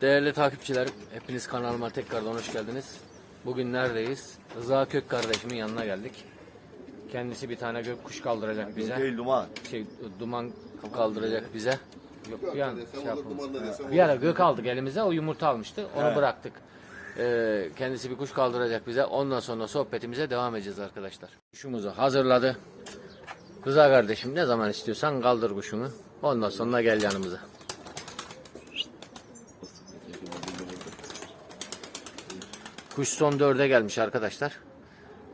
Değerli takipçilerim, hepiniz kanalıma tekrardan hoş geldiniz. Bugün neredeyiz? Rıza Kök kardeşimin yanına geldik. Kendisi bir tane gök kuş kaldıracak bize. Değil duman. Şey, duman kaldıracak bize. Yok bir an şey yapalım. Bir ara gök aldık elimize, o yumurta almıştı. Onu bıraktık. Ee, kendisi bir kuş kaldıracak bize. Ondan sonra sohbetimize devam edeceğiz arkadaşlar. Kuşumuzu hazırladı. Rıza kardeşim ne zaman istiyorsan kaldır kuşunu. Ondan sonra gel yanımıza. Kuş son dörde gelmiş arkadaşlar.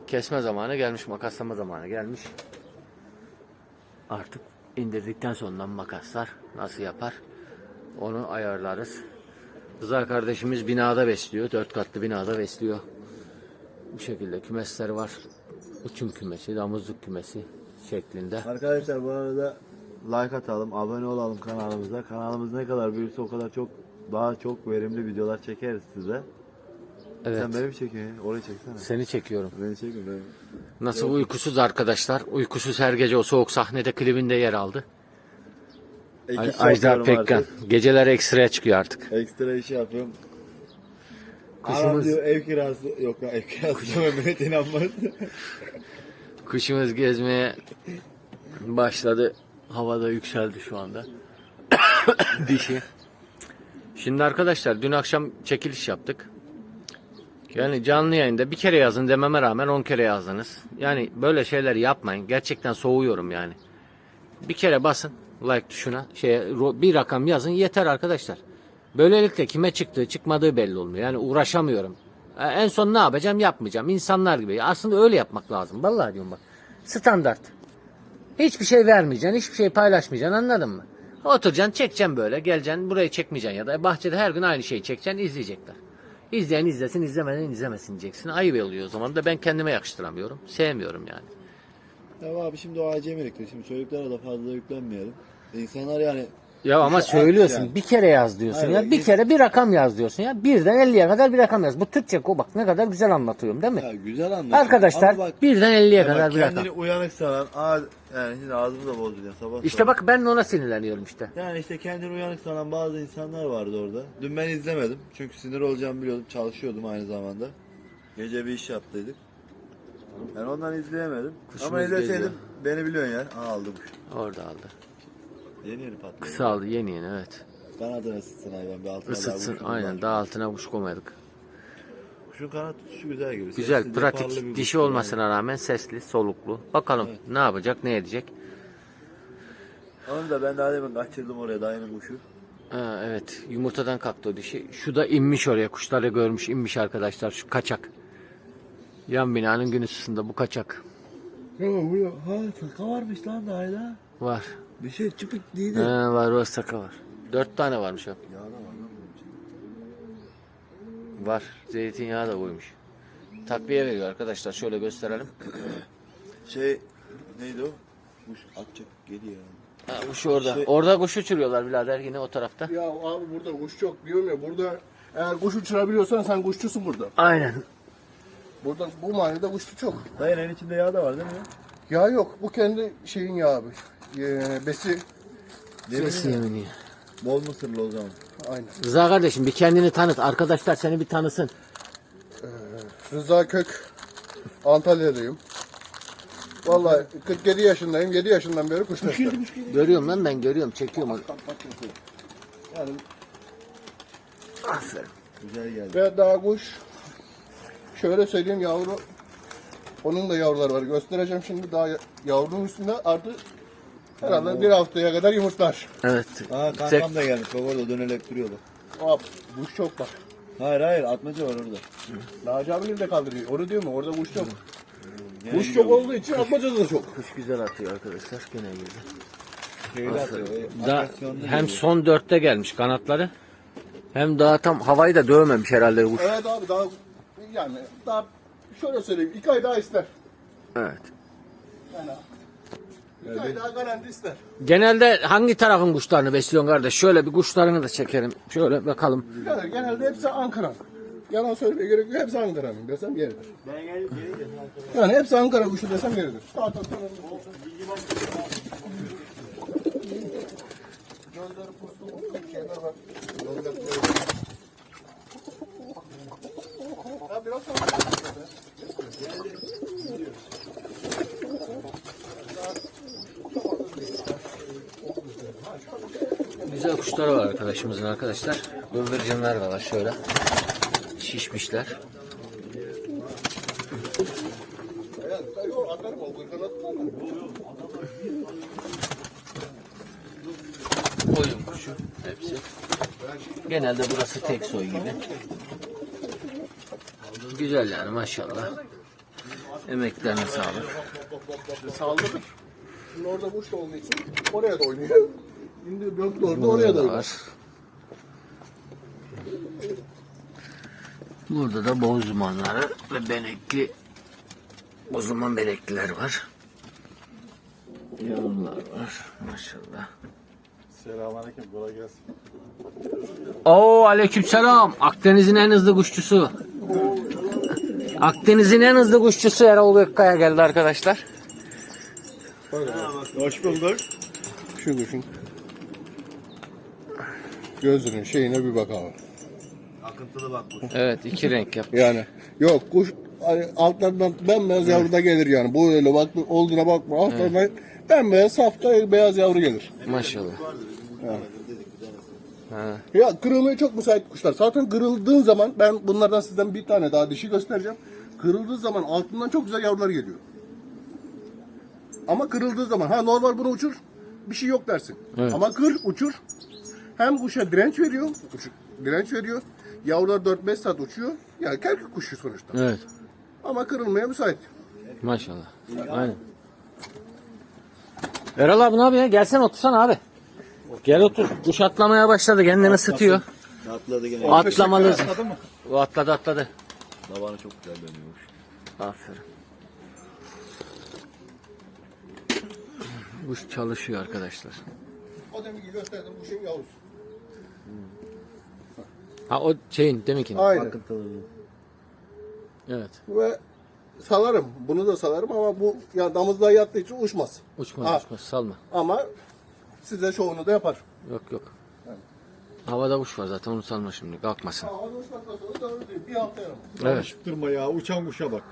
Kesme zamanı gelmiş, makaslama zamanı gelmiş. Artık indirdikten sonra makaslar nasıl yapar onu ayarlarız. Rıza kardeşimiz binada besliyor. Dört katlı binada besliyor. Bu şekilde kümesler var. Uçum kümesi, damızlık kümesi şeklinde. Arkadaşlar bu arada like atalım, abone olalım kanalımıza. Kanalımız ne kadar büyürse o kadar çok daha çok verimli videolar çekeriz size. Evet. Sen beni mi çekiyorsun? Orayı çeksene. Seni çekiyorum. Beni çekin beni. Nasıl uykusuz arkadaşlar? Uykusuz her gece o soğuk sahnede klibinde yer aldı. Ek Ay- iş Ajdar yapıyorum Pekkan. artık. Geceler ekstraya çıkıyor artık. Ekstra iş yapıyorum. Kuşumuz- Anam diyor ev kirası yok lan ev kirası millet inanmaz. Kuşumuz gezmeye başladı. Havada yükseldi şu anda. Dişi. Şimdi arkadaşlar dün akşam çekiliş yaptık. Yani canlı yayında bir kere yazın dememe rağmen 10 kere yazdınız. Yani böyle şeyler yapmayın. Gerçekten soğuyorum yani. Bir kere basın like tuşuna. Şeye, bir rakam yazın yeter arkadaşlar. Böylelikle kime çıktığı çıkmadığı belli olmuyor. Yani uğraşamıyorum. E, En son ne yapacağım yapmayacağım. İnsanlar gibi. Aslında öyle yapmak lazım. Vallahi diyorum bak. Standart. Hiçbir şey vermeyeceksin. Hiçbir şey paylaşmayacaksın anladın mı? Oturacaksın çekeceksin böyle. Geleceksin burayı çekmeyeceksin ya da bahçede her gün aynı şeyi çekeceksin izleyecekler. İzleyen izlesin izlemeden izlemesin diyeceksin. Ayıp oluyor o zaman da ben kendime yakıştıramıyorum. Sevmiyorum yani. ya abi şimdi o acemiliktir. Şimdi çocuklara da fazla yüklenmeyelim. İnsanlar yani Ya ama söylüyorsun yani. bir kere yaz diyorsun Hayır, ya bir kere bir rakam yaz diyorsun ya birden 50'ye kadar bir rakam yaz. Bu Türkçe ko bak ne kadar güzel anlatıyorum değil mi? ya güzel anlatıyor. Arkadaşlar bak, birden 50'ye ya kadar bak bir rakam. kendini uyanık sanan yani şimdi ağzımı da bozdun ya sabah İşte sabah. bak ben ona sinirleniyorum işte. Yani işte kendini uyanık sanan bazı insanlar vardı orada. Dün ben izlemedim. Çünkü sinir olacağımı biliyordum. Çalışıyordum aynı zamanda. Gece bir iş yaptıydık. Yani ondan izleyemedim. Kuşumuz Ama izleseydim beni biliyorsun ya. Aa aldım. Orada aldı. Yeni yeni patlıyor. Kısa aldı yeni yeni evet. Kanadını ısıtsın hayvan. Bir altına Isıtsın daha aynen daha altına kuş koymadık. Kuşun kanat tutuşu güzel gibi. Güzel bir pratik dişi yani. olmasına rağmen sesli soluklu. Bakalım ne yapacak ne edecek. Onu da ben daha demin kaçırdım oraya dayının kuşu. Ha, evet yumurtadan kalktı o dişi. Şu da inmiş oraya kuşları görmüş inmiş arkadaşlar şu kaçak. Yan binanın gün ısısında bu kaçak Ya bu ha varmış lan daha da. var. Bir şey çıpık değildi. Ha, var var saka var. Dört tane varmış o. Ya da var lan bunun içinde. Var. Zeytinyağı da koymuş. Takviye veriyor arkadaşlar. Şöyle gösterelim. Şey neydi o? Kuş atacak geliyor. Ha, kuş orada. Orada kuş uçuruyorlar birader yine o tarafta. Ya abi burada kuş çok diyorum ya burada eğer kuş uçurabiliyorsan sen kuşçusun burada. Aynen. Burada bu mahallede kuşçu çok. Dayının içinde yağ da var değil mi? Yağ yok bu kendi şeyin yağı abi. Ee, besi Ses yemini. Bol mısırlı o zaman. aynı. Rıza kardeşim bir kendini tanıt. Arkadaşlar seni bir tanısın. Rıza Kök Antalya'dayım. Vallahi 47 yaşındayım. 7 yaşından beri kuş beslerim. Görüyorum lan ben görüyorum. Çekiyorum onu. Yani Aferin. Güzel geldi. ve daha kuş şöyle söyleyeyim yavru onun da yavruları var. Göstereceğim şimdi daha yavrunun üstünde artı herhalde bir haftaya kadar yumurtlar. Evet. Aa Çek. kankam da gelmiş. Bak orada dönerek duruyordu. Abi kuş çok bak. Hayır hayır atmaca var orada. Naci abi de kaldırıyor. Orada diyor mu? Orada kuş çok. Kuş çok olduğu için atmaca da çok. Kuş güzel atıyor arkadaşlar. Gene atıyor. o Da, hem geliyor. son dörtte gelmiş kanatları. Hem daha tam havayı da dövmemiş herhalde kuş. Evet abi daha yani daha şöyle söyleyeyim. iki ay daha ister. Evet. Yani iki ay daha garanti ister. Genelde hangi tarafın kuşlarını besliyorsun kardeş? Şöyle bir kuşlarını da çekelim. Şöyle bakalım. Yani genelde hepsi Ankara. Yalan söylemeye gerek yok. Hepsi Ankara'nın desem yeridir. Ben gel geri Yani hepsi Ankara kuşu desem yeridir. Zaten şeyler var. Biraz sonra. Güzel kuşları var arkadaşımızın arkadaşlar. Bıldırcınlar da var şöyle. Şişmişler. Evet, yok, atarım o kırkan atarım. Oyun kuşu hepsi. Genelde burası tek soy gibi. Güzel yani maşallah. Emeklerine sağlık. Sağladık. Şimdi orada da olduğu için oraya da oynuyor. Şimdi da orada oraya da Burada da oynuyor. var. Burada da bozdumanları ve benekli bozduman benekliler var. Yavrular var maşallah. Selamünaleyküm. Kolay gelsin. Oo aleykümselam. Akdeniz'in en hızlı kuşçusu. Akdeniz'in en hızlı kuşçusu Erol Gökkaya geldi arkadaşlar. Hoş bulduk. Şu kuşun gözünün şeyine bir bakalım. Akıntılı bak bu. Evet iki renk yap. Yani yok kuş hani altlarından bembeyaz yavru da gelir yani. Bu öyle bak olduğuna bakma. Altlarından bembeyaz safta beyaz yavru gelir. Maşallah. Ha. Ya kırılmaya çok müsait kuşlar. Zaten kırıldığın zaman ben bunlardan sizden bir tane daha dişi göstereceğim. Kırıldığı zaman altından çok güzel yavrular geliyor. Ama kırıldığı zaman ha normal bunu uçur bir şey yok dersin. Evet. Ama kır uçur hem kuşa direnç veriyor, uçur, direnç veriyor. Yavrular 4-5 saat uçuyor. Yani kerkük kuşu sonuçta. Evet. Ama kırılmaya müsait. Maşallah. Aynen. Erol abi ne yapıyor? Gelsen otursana abi. Gel otur. Kuş atlamaya başladı. Kendini ısıtıyor. Atladı gene. Atlamalı. O atladı atladı. Tabanı çok güzel dönüyormuş. Aferin. Kuş çalışıyor arkadaşlar. O deminki gösterdim kuşun yavrusu. Ha o şeyin deminki. Aynen. Akıntılı. Evet. Ve salarım. Bunu da salarım ama bu ya damızlığa yattığı için uçmaz. Uçmaz Ha. uçmaz salma. Ama size şovunu da yapar. Yok yok. Havada kuş var zaten onu salma şimdi kalkmasın. Havada uçmaktan sonra doğru değil. Bir hafta yaramaz. Evet. Durma ya uçan kuşa bak.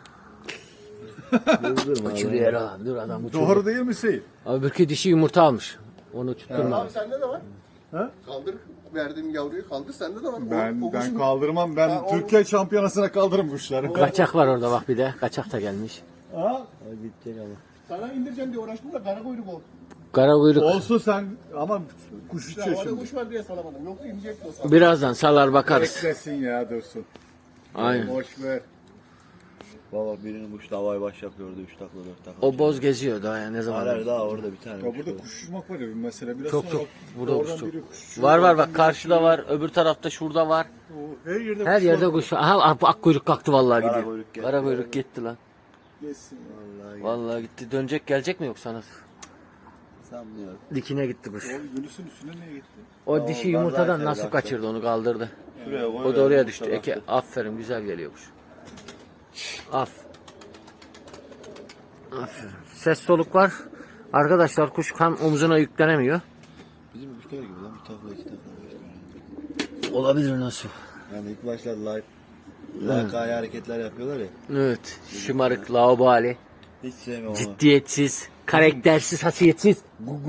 Uçuruyor abi dur adam uçuruyor. Doğru değil mi Seyit? Abi bir dişi yumurta almış. Onu tutturma. Abi sende de var. Ha? Kaldır. Verdiğim yavruyu kaldır. Sende de var. O- Ben o ben kuşun- kaldırmam. Ben Ha, o- Türkiye şampiyonasına kaldırırım kuşları. Kaçak var orada bak bir de. Kaçak da gelmiş. Ha? Gidecek ama. Sana indireceğim diye uğraştım da kara kuyruk oldu. Kara kuyruk. Olsun sen ama kuş uçuyor şimdi. kuş var diye salamadım. Yoksa inecekti o sana. Birazdan salar bakarız. Beklesin ya dursun. Aynen. Boş ver. Baba birinin uçta havaya baş yapıyordu. 3 takla 4 takla. O boz geziyor daha ya ne zaman. Hayır daha orada bir tane. Ya burada var. kuş uçmak var ya bir mesele. Biraz Çok sonra çok. bak, Burada oradan kuş çok. biri kuş Var var oradan bak biri karşıda var. Öbür tarafta şurada var. uçuyor. Her yerde Her kuş yerde var. kuş var. Aha ak kuyruk kalktı vallahi Kara gidiyor. kuyruk geldi. Kara kuyruk gitti lan. Geçsin. Vallahi Vallahi gitti. Dönecek gelecek mi yoksa nasıl? sanmıyorum. Dikine gitti kuş. O Yunus'un üstüne niye gitti? O Ya dişi yumurtadan zaten nasıl zaten. kaçırdı onu kaldırdı. Şuraya koy. O da oraya düştü. Eke aferin güzel geliyor kuş. Af. Aferin. Ses soluk var. Arkadaşlar kuş kan omzuna yüklenemiyor. Bizim kuşlar gibi lan. Bir takla iki takla. Olabilir nasıl? Yani ilk başlar live. Lakaya hareketler yapıyorlar ya. Evet. Şımarık, laubali, Hiç sevmem onu. ciddiyetsiz, karaktersiz, hasiyetsiz.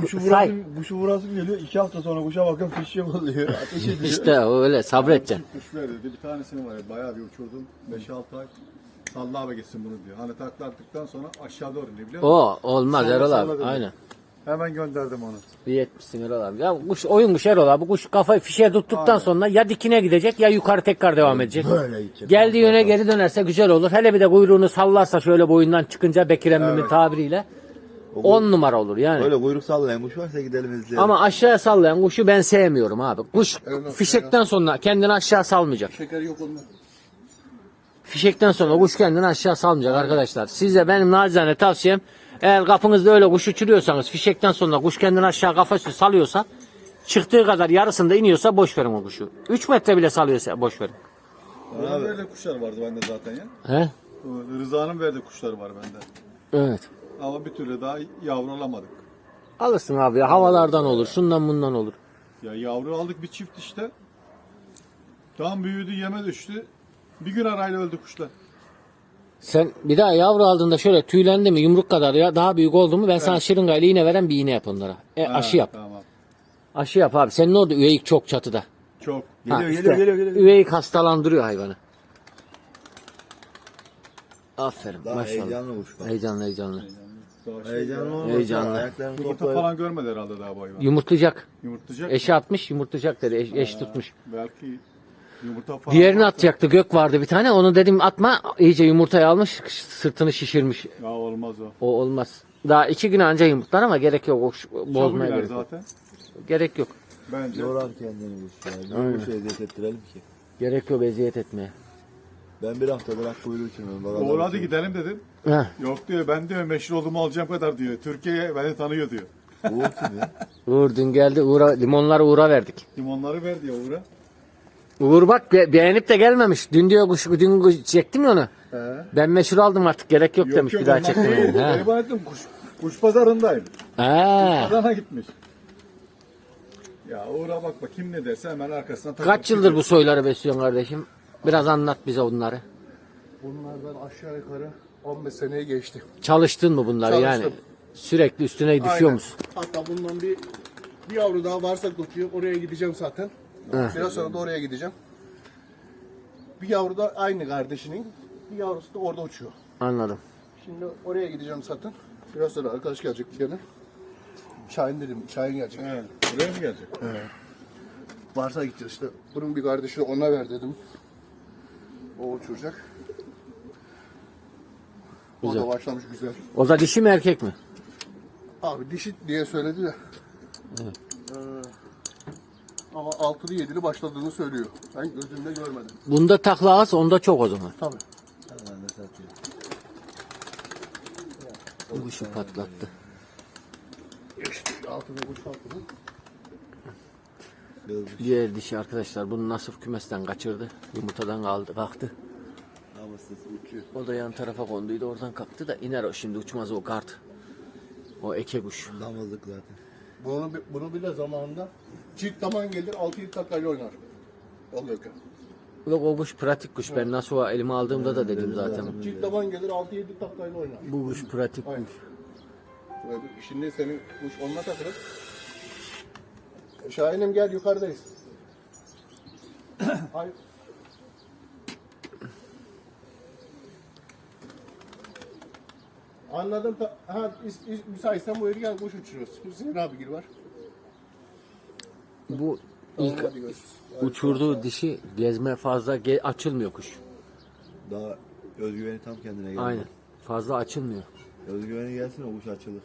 Kuşu Say. vurasım, kuşu vurasım geliyor. iki hafta sonra kuşa bakın fişe oluyor. Ateş ediyor. İşte öyle sabredeceksin. Kuş verdi. Bir tanesini var ya bayağı bir uçurdum. 5-6 ay. Salla abi gitsin bunu diyor. Hani takla attıktan sonra aşağı doğru iniyor biliyor musun? O olmaz Salla, Erol salla abi. Aynen. Hemen gönderdim onu. İyi etmişsin Erol abi. Ya kuş oyun kuş Erol abi. Kuş kafayı fişe tuttuktan sonra ya dikine gidecek ya yukarı tekrar devam edecek. Böyle gidecek. Geldiği yöne geri dönerse güzel olur. Hele bir de kuyruğunu sallarsa şöyle boyundan çıkınca Bekir emmimin Evet. tabiriyle 10 numara olur yani. Öyle kuyruk sallayan kuş varsa gidelim izleyelim. Ama aşağıya sallayan kuşu ben sevmiyorum abi. Kuş Evet, fişekten sonra kendini aşağı salmayacak. Şeker yok onda. Fişekten sonra kuş kendini aşağı salmayacak arkadaşlar. Size benim nacizane tavsiyem eğer kapınızda öyle kuş uçuruyorsanız fişekten sonra kuş kendini aşağı kafa üstü salıyorsa çıktığı kadar yarısında iniyorsa boş verin o kuşu. 3 metre bile salıyorsa boş verin. Onun verdiği kuşlar vardı bende zaten ya. He? O Rıza'nın verdiği kuşlar var bende. Evet. Ama bir türlü daha yavru alamadık. Alırsın abi ya havalardan olur şundan bundan olur. Ya yavru aldık bir çift işte. Tam büyüdü yeme düştü. Bir gün arayla öldü kuşlar. Sen bir daha yavru aldığında şöyle tüylendi mi yumruk kadar ya daha büyük oldu mu ben sana şırıngayla iğne veren bir iğne yap onlara. E, aşı yap. Tamam. Aşı yap abi. Senin orada üveyik çok çatıda. Çok. Ha, Geliyor, işte, geliyor, geliyor, geliyor. Üveyik hastalandırıyor hayvanı. Aferin Daha maşallah. heyecanlı kuş bak. Heyecanlı heyecanlı. Daha şey- Heyecanlı olmasa Heyecanlı. ayaklarını Yumurta toplayıp falan görmedi herhalde daha bu hayvan. Yumurtlayacak. Yumurtlayacak. Eşi atmış yumurtlayacak dedi. Eş, eş tutmuş. Belki. Diğerini varsa- atacaktı. Gök vardı bir tane. Onu dedim atma. iyice yumurtayı almış. Sırtını şişirmiş. Ya olmaz o. O olmaz. Daha iki gün anca yumurtlar ama gerek yok. O ş- Çabuk bozmaya gerek yok. zaten. Gerek yok. Bence. yorar kendini kuş ya. Ne kuş eziyet ettirelim ki. Gerek yok eziyet etmeye. Ben bir haftadır ak kuyruğu. Bak Oğul adam hadi gidelim dedim. Heh. Yok diyor ben diyor meşhur olduğumu alacağım kadar diyor. Türkiye beni tanıyor diyor. Uğur kim ya? Uğur dün geldi. Uğur'a, limonları Uğur'a verdik. Limonları ver diyor Uğur'a. Uğur bak be- beğenip de gelmemiş. Dün diyor kuş, dün kuş çektim ya onu. He. Ben meşhur aldım artık gerek yok, demiş bir daha ondan çekmeye. değil. Ha. Gariban ettim kuş, kuş pazarındayım. Ha. Pazarına gitmiş. Ya Uğur'a bak bak kim ne derse hemen arkasına takıp Kaç yıldır bu soyları besliyorsun kardeşim? Biraz anlat bize onları. Bunlardan aşağı yukarı 15 seneye geçti. Çalıştın mı bunları yani? Çalıştım. Sürekli üstüne düşüyor Aynen. musun? Hatta bundan bir bir yavru daha varsa tutuyor. Oraya gideceğim zaten. Heh. Biraz sonra da oraya gideceğim. Bir yavru da aynı kardeşinin. Bir yavrusu da orada uçuyor. Anladım. Şimdi oraya gideceğim zaten. Biraz sonra arkadaş gelecek gene. Şahin dedim. Şahin gelecek. He, buraya mı gelecek? Varsa gideceğiz işte. Bunun bir kardeşi ona ver dedim. O uçuracak. O Güzel. da başlamış güzel. O da dişi mi erkek mi? Abi dişi diye söyledi de. Ee, ama altılı yedili başladığını söylüyor. Ben gözümde görmedim. Bunda takla az, onda çok o zaman. Tabii. Bu kuşu patlattı. İşte altılı Diğer dişi arkadaşlar bunu Nasif kümesten kaçırdı. Yumurtadan kaldı, kalktı. O da yan tarafa konduydu oradan kalktı da iner o şimdi uçmaz o kart. O eke kuş. Damızlık zaten. Bunu, bunu bile zamanında çift zaman gelir 6-7 taklayla oynar. O gökü. Yok o kuş pratik kuş. Ben nasıl o elime aldığımda da dedim zaten. Çift zaman gelir 6-7 taklayla oynar. Bu kuş pratik Aynen. kuş. Şimdi senin kuş onunla takılır. Şahinim gel yukarıdayız. Ay. Anladım. Ta- ha, is, is, müsaitsen bu gel kuş uçuruyoruz. Hüseyin abi gir var. Bu Tamam, ilk hadi görüşürüz. uçurduğu dişi gezme fazla ge- açılmıyor kuş. Daha özgüveni tam kendine geldi. Aynen. Fazla açılmıyor. Özgüveni gelsin o kuş açılır.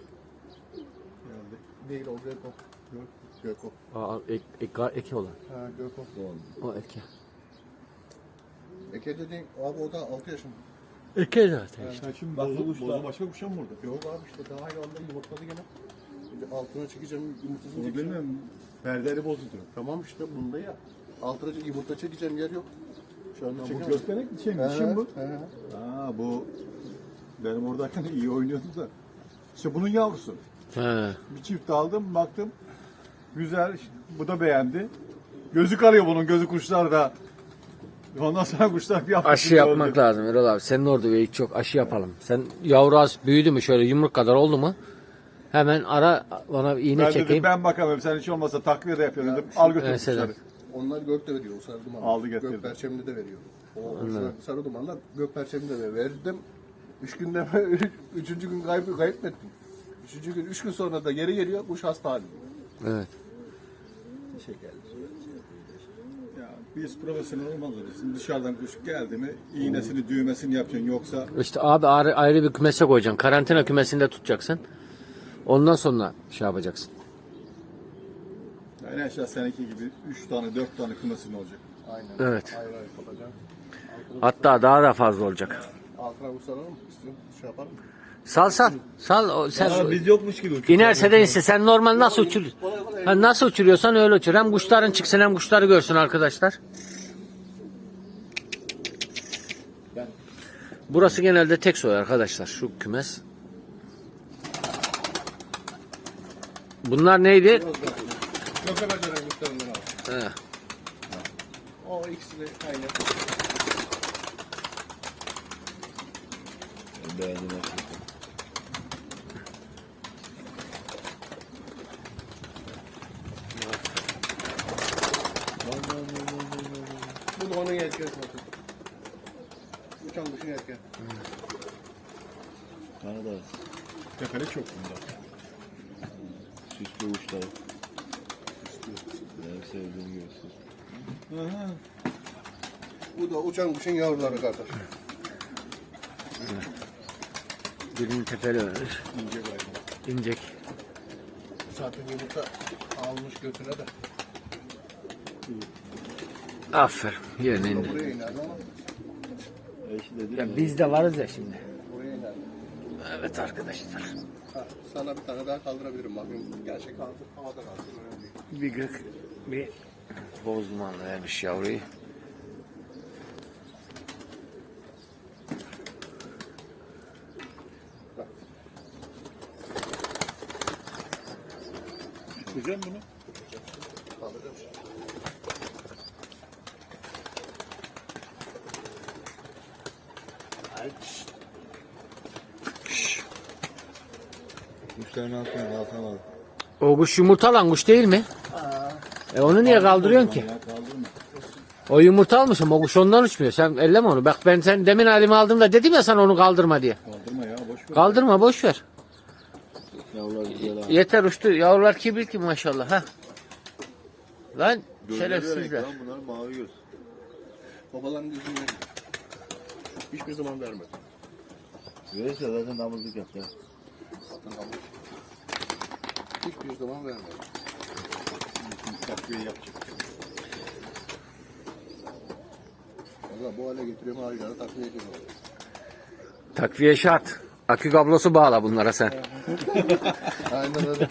Değil o Göko. Göko. Aa, ek, ek, eke olan. Ha Göko. O eke. Eke dediğin abi o da 6 yaşında. Eke zaten. Sen şimdi Bak bu bozu, kuşlar- bozu başka kuşa mı vurdu? Yok abi işte daha hayvanda yumurtladı gene. Bir de altına çekeceğim yumurtasını Bunu çekeceğim. bilmiyorum. Perdeli bozu diyor. Tamam işte bunda ya. Altına yumurta çekeceğim yer yok. Şu anda Bu çekemem. gösterek şey mi? Mi bu? he, he. Ha bu benim oradayken iyi oynuyordu da. İşte bunun yavrusu. He. Bir çift aldım baktım. Güzel. Bu da beğendi. Gözü kalıyor bunun gözü kuşlarda. Ondan sonra kuşlar bir hafta Aşı içinde yapmak öldü. lazım Erol abi. Senin orada üveyik çok aşı yapalım. Sen yavru az büyüdü mü şöyle yumruk kadar oldu mu? Hemen ara bana iğne Ben çekeyim. dedim ben bakamıyorum. Sen hiç olmazsa takviye de yapıyorsun dedim. Al götür Mesela. kuşları. Onlar gök de veriyor. o Sarı dumanlar. Aldı getirdi. Gök perçemli de veriyor. O, sarı- sarı dumanlar gök perçemli de veriyor. Verdim. Üç günde üçüncü gün kayıp, kaybettim. Üçüncü gün, üç gün sonra da geri geliyor. Kuş hasta halinde. Evet. Şekerli. Biz profesyonel olmalıyız. Dışarıdan kuş geldi mi iğnesini düğmesini yapacaksın yoksa İşte abi ayrı, ayrı bir kümese koyacaksın. Karantina kümesinde tutacaksın. Ondan sonra şey yapacaksın. en aşağı seninki gibi 3 tane 4 tane kımesin olacak. Aynen. Evet. Ayrı ayrı kapatacağım. Hatta daha da fazla olacak. Altına usalalım mı? İstiyorum. Şey yapalım mı? Sal sal. Sal. o- Sen Aa, biz yokmuş gibi uçuyor. İnerse de inse. Sen normal nasıl uçur? Ha, nasıl uçuruyorsan öyle uçur. Hem kuşların çıksın hem kuşları görsün arkadaşlar. Burası genelde tek soy arkadaşlar. Şu kümes. Bunlar neydi? Gökte beceren kuşlarından al. He. O ikisi de aynı. Beğendim. Bu da onun erkeği zaten. Kuşun erkeği. Kanada Tepeli çok bunda. süslü uçlar. Benim sevdiğim gibi süslü. Bu da uçan kuşun yavruları kardeş. Birinin tepeli ölmüş. İnce gayet. İncek. Zaten yumurta almış götüne de. Aferin. Yerine indi. Buraya iner ama Ya ya. biz de varız ya şimdi. Evet arkadaşlar. Ha, sana bir tane daha kaldırabilirim bakayım. Gerçek kaldı. Havada kalsın önemli değil. Bir gök bir bozduman vermiş yavruyu. Güzel bunu. Kalkamadım. O kuş yumurtalan kuş değil mi? E onu niye kaldırıyorsun ki? Ya kaldırma. O yumurta almışım. O kuş ondan uçmuyor. Sen elleme onu. Bak ben sen demin halimi aldığımda dedim ya sana onu kaldırma diye. Kaldırma ya boş ver. Kaldırma boş ver. Yavrular güzel abi. Yeter uçtu. Yavrular kibir ki maşallah. ha. Lan Gözleri renk şerefsizler. lan bunlar mavi göz. Babaların verir. Hiçbir zaman vermedi. Verirse zaten damızlık yaptı. Zaten almış. Hiçbir zaman vermedi. Takviye yapacak. Valla bu hale getiriyorum harika takviye ediyorum. Takviye şart. Akü kablosu bağla bunlara sen. Aynen öyle.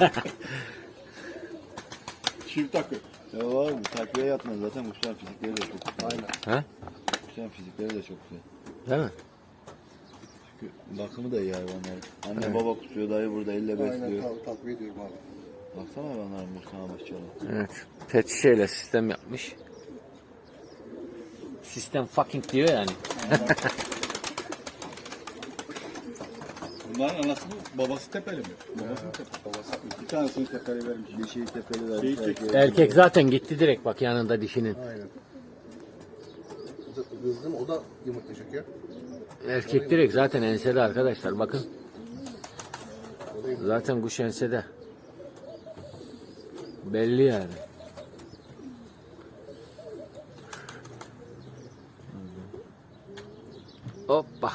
Çift takı. Ya var mı? Takviye yapmaz zaten kuşların fizikleri de çok güzel. Aynen. He? Kuşların fizikleri de çok güzel. Değil mi? Bakımı da iyi hayvanlar. Anne baba kusuyor, dayı burada elle Aynen besliyor. tak- takviye ediyorum abi. Baksana hayvanların Mustafa maşallah. Evet. Pet şişeyle sistem yapmış. Sistem fucking diyor yani. Bunların anası mı? Babası tepeli mi? Babası mı tepeli? Babası. Bir tanesini tepeli vermiş. Dişiyi tepeli ver. Şeyi çek. Erkek zaten gitti direkt bak yanında dişinin. Aynen. Z- Kızdım o da yumurtlayacak ya. Erkek direkt zaten ensede arkadaşlar bakın. Zaten kuş ensede. Belli yani. Hoppa.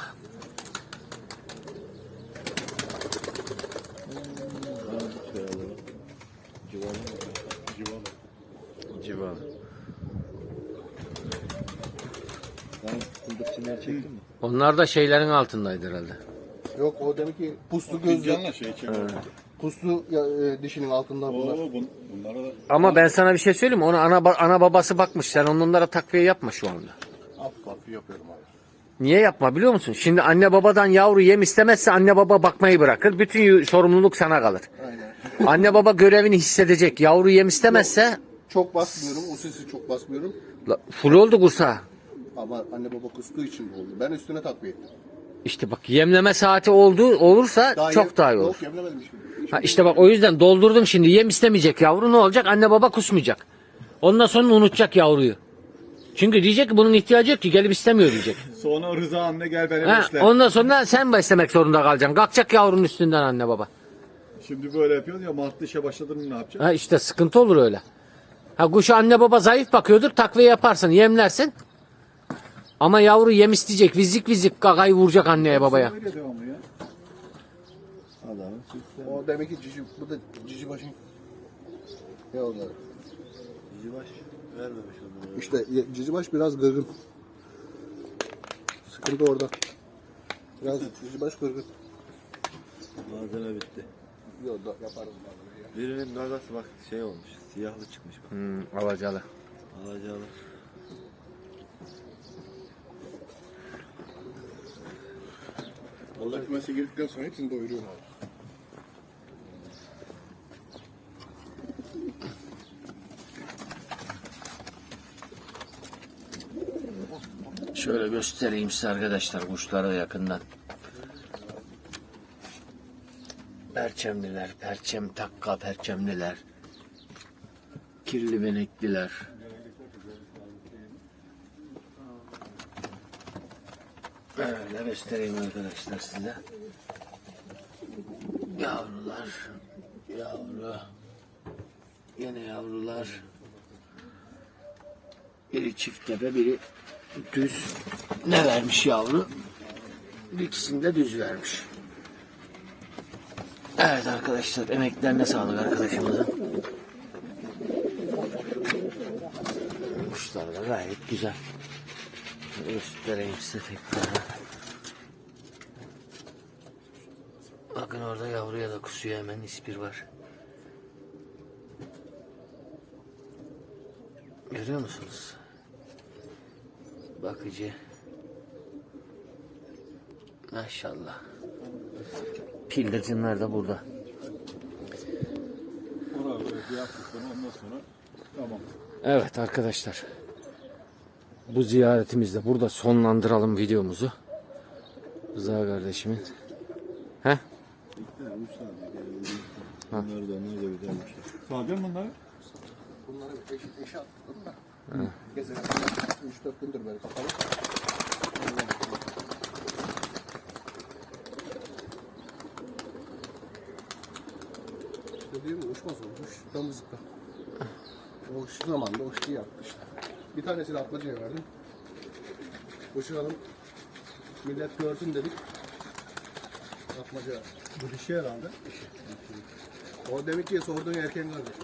Civalı. Civalı. Fındıkçılar çektin mi? Onlar da şeylerin altındaydı herhalde. Yok o demek ki puslu gözlü. Fincanla şey çekiyor. Puslu ya, e, dişinin altında bunlar. Oo, bun, bunlara da Ama ben sana bir şey söyleyeyim mi? Ona ana, ba- ana babası bakmış. Sen onlara takviye yapma şu anda. Af takviye yapıyorum abi. Niye yapma biliyor musun? Şimdi anne babadan yavru yem istemezse anne baba bakmayı bırakır. Bütün sorumluluk sana kalır. Aynen. Anne baba görevini hissedecek. Yavru yem istemezse Çok basmıyorum. O sesi çok basmıyorum. La, full oldu kursa. Ama anne baba kustuğu için de oldu. Ben üstüne takviye ettim. İşte bak yemleme saati oldu olursa Daha çok yem- daha iyi olur. Yok yemlemedim şimdi. Ha, işte bak o yüzden doldurdun şimdi yem istemeyecek yavru ne olacak? Anne baba kusmayacak. Ondan sonra unutacak yavruyu. Çünkü diyecek ki bunun ihtiyacı yok ki gelip istemiyor diyecek. sonra Rıza anne gel beni Ha, besle. ondan sonra sen beslemek zorunda kalacaksın. Kalkacak yavrunun üstünden anne baba. Şimdi böyle yapıyoruz ya Mart'ta işe başladın mı ne yapacak? Ha işte sıkıntı olur öyle. Ha kuşu anne baba zayıf bakıyordur takviye yaparsın yemlersin. Ama yavru yem isteyecek vizik vizik gagayı vuracak anneye babaya. Öyle devamlı ya. Adamın süsle. O demek ki cici, bu da cici başın yavruları. Cici baş vermemiş onları. İşte ye- cici baş biraz gırgın. Sıkıntı orada. Biraz cici baş gırgın. Malzeme bitti. Yok da yaparız. Birinin gagası bak şey olmuş. Siyahlı çıkmış bak. Hmm, alacalı. Alacalı. Vallahi kümese girdikten sonra hepsini doyuruyorum abi. Şöyle göstereyim size arkadaşlar kuşları da yakından. Perçemliler, perçem takka perçemliler. Kirli benekliler. Öyle göstereyim arkadaşlar size. Yavrular, yavru. Yine yavrular. Biri çift tepe, biri düz. Ne vermiş yavru? İkisini de düz vermiş. Evet arkadaşlar emeklerine sağlık arkadaşımızın. Kuşlar da gayet güzel. Göstereyim size tekrar. Bakın orada yavruya da kusuyor hemen ispir var. Görüyor musunuz? Bakıcı. Maşallah. Pildircinler de burada. Evet arkadaşlar. Bu ziyaretimizde burada sonlandıralım videomuzu. Rıza kardeşimin. Bunlar da onlar da güzelmiş. Sağacağım bunları. Bunları eş, eşe attım da. Gezelim. 3-4 gündür böyle kapalı. Mi? Uçmaz olmuş. Damızlıkta. O şu zamanda uçtu yaptı işte. Bir tanesini atmacaya verdim. Uçuralım. Millet görsün dedik. Atmaca. Bu dişi herhalde. O demek ki sorduğun erkeğin kardeşi.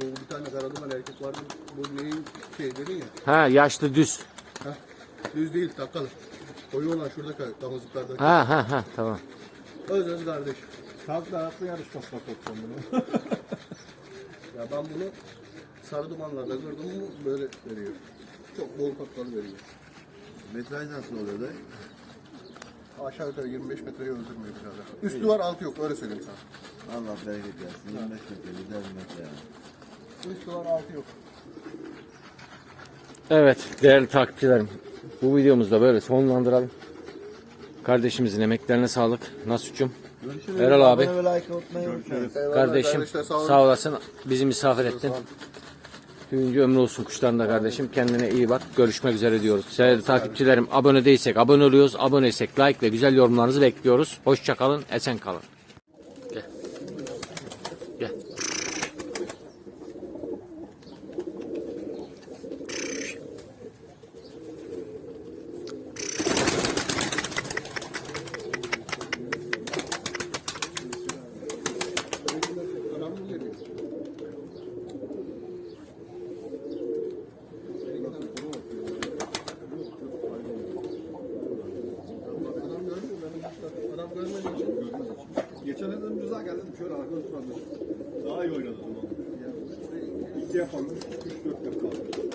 Bu bir tane karaduman erkek vardı. Bu neyin şey dedin ya. Ha yaşlı düz. Heh. Düz değil takalı. Koyu olan şurada damızlıklarda. Ha ha ha tamam. Öz öz kardeş. Takla atlı yarışmasına sokacağım bunu. Ya ben bunu sarı dumanlarda gördüm mü böyle veriyor. Çok bol katları veriyor. Metraj nasıl oluyor da? Aşağı yukarı 25 metreyi öldürmüyor birader. Üstü var altı yok öyle söyleyeyim sana. Allah bereket versin. 25 metre güzel bir metre yani. Üstü var altı yok. Evet değerli takipçilerim. Bu videomuzu da böyle sonlandıralım. Kardeşimizin emeklerine sağlık. Nasuç'um. Erol abi. Abone ve like unutmayın. Eyvallah Kardeşim sağ, olun. olasın. Bizi misafir ettin. Tüyüncü ömrü olsun kuşların da kardeşim. Kendine iyi bak. Görüşmek üzere diyoruz. Sevgili takipçilerim abone değilsek abone oluyoruz. Aboneysek like ve güzel yorumlarınızı bekliyoruz. Hoşça kalın. Esen kalın. Gel. Gel. Adam mı geliyor? Adam gördün mü? Benim kuşlar. Adam görmediği için Dedim Rıza geldim şöyle arkada oturalım. Daha iyi oynadı o zaman. İki yapalım. Üç dört yapalım.